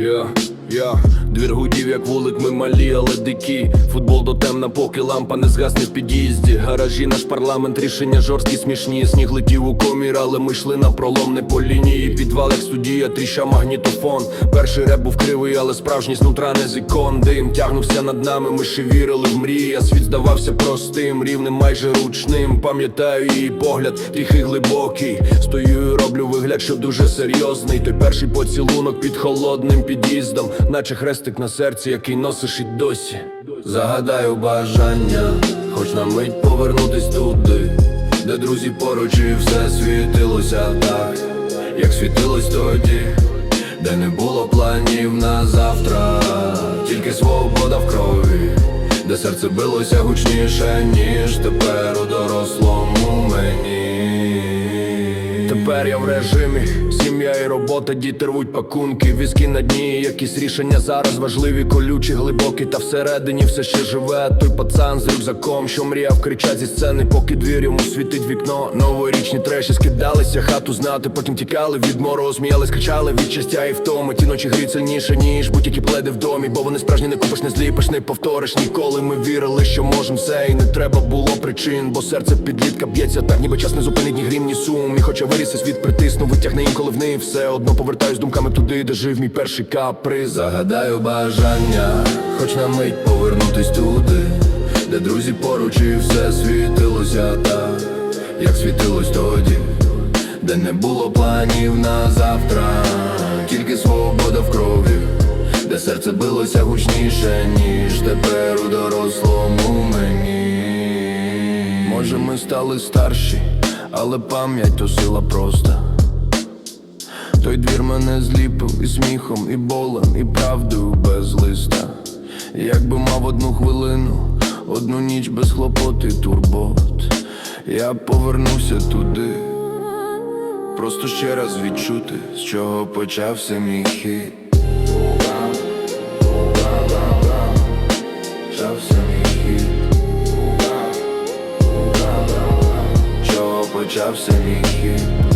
Я, я, двір гудів, як вулик, ми малі, але дикі. Футбол до темна, поки лампа не згасне в під'їзді. Гаражі, наш парламент, рішення жорсткі, смішні. Сніг летів у комір, але ми йшли на пролом, не по лінії. Підвал, як студія, тріща магнітофон. Перший реп був кривий, але справжній знутра не з ікон. Дим тягнувся над нами, ми ще вірили в мрії. А світ здавався простим, рівним, майже ручним. Пам'ятаю її погляд, тихий глибокий. Стою і роблю вигляд, що дуже серйозний. Той перший поцілунок під холодним під'їздом, наче хрестик на серці, який носиш і досі. Загадаю бажання, хоч на мить повернутись туди, де друзі поруч і все світилося так, як світилось тоді, де не було планів на завтра, тільки свобода в крові, де серце билося гучніше, ніж тепер у дорослому мені. Тепер я в режимі, сім'я і робота, діти рвуть пакунки, візки на дні, якісь рішення зараз важливі, колючі, глибокі, та всередині все ще живе. Той пацан з рюкзаком, що мріяв кричать зі сцени, поки двір йому світить вікно. Новорічні треші скидалися, хату знати, потім тікали від морозу, сміялись, кричали від щастя і втоми. Ті ночі гріють сильніше, ніж будь-які пледи в домі, бо вони справжні не купиш, не зліпиш, не повториш. Ніколи ми вірили, що можем все, і не треба було причин, бо серце підлітка б'ється так, ніби час не зупинить ні грім, ні сум. І хоча виріс і світ притиснув, витягне інколи в неї все одно повертаюсь думками туди, де жив мій перший каприз. Загадаю бажання, хоч на мить повернутись туди, де друзі поруч і все світилося так, як світилось тоді, де не було планів на завтра, тільки свобода в крові. Де серце билося гучніше, ніж тепер стали старші, але пам'ять то сила проста. Той двір мене зліпив і сміхом, і болем, і правдою без листа. Якби мав одну хвилину, одну ніч без хлопот і турбот, я повернувся туди, просто ще раз відчути, з чого почався мій хід. Чого почався мій хід